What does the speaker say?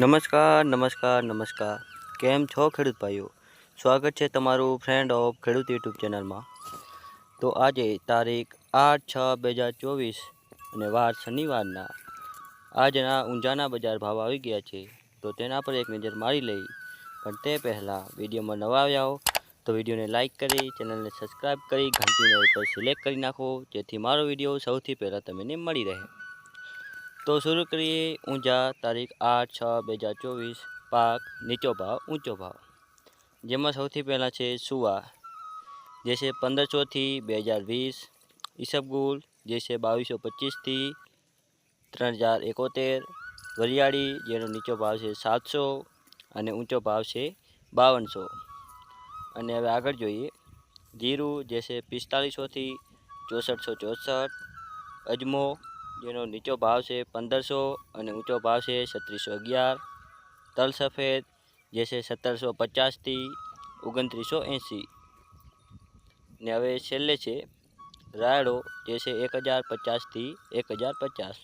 નમસ્કાર નમસ્કાર નમસ્કાર. કેમ છો ખેડૂત ભાઈઓ? સ્વાગત છે તમારું ફ્રેન્ડ ઓફ ખેડૂત યુટ્યુબ ચેનલમાં. તો આજે તારીખ આઠ છ બે હજાર ચોવીસ અને વાર શનિવારના આજના ઊંઝાના બજાર ભાવ આવી ગયા છે. તો તેના પર એક નજર મારી લઈ. પણ તે પહેલાં વિડીયોમાં નવા આવ્યા તો વિડીયોને લાઇક કરી, ચેનલને સબસ્ક્રાઈબ કરી, ઘંટીને ઉપર સિલેક્ટ કરી નાખો, જેથી મારો વીડિયો સૌથી પહેલાં તમને મળી રહે. તો શરૂ કરીએ ઊંઝા તારીખ આઠ છ બે હજાર ચોવીસ, પાક નીચો ભાવ, ઊંચો ભાવ. જેમાં સૌથી પહેલાં છે સુવા, જે છે પંદરસોથી બે હજાર વીસ. ઈસબગુલ, જે છે બાવીસો પચીસથી ત્રણ હજાર એકોતેર. વરિયાળી, જેનો નીચો ભાવ છે સાતસો અને ઊંચો ભાવ છે બાવનસો. અને હવે આગળ જોઈએ, જીરું, જે છે પિસ્તાલીસોથી ચોસઠસો ચોસઠ. અજમો જેનો નીચો ભાવ છે પંદરસો અને ઊંચો ભાવ છે છત્રીસો અગિયાર. તલ સફેદ, જે છે સત્તરસો પચાસથી ઓગણત્રીસો એંસી ને હવે છેલ્લે છે, રાયડો, જે છે એક હજાર પચાસથી એક હજાર પચાસ.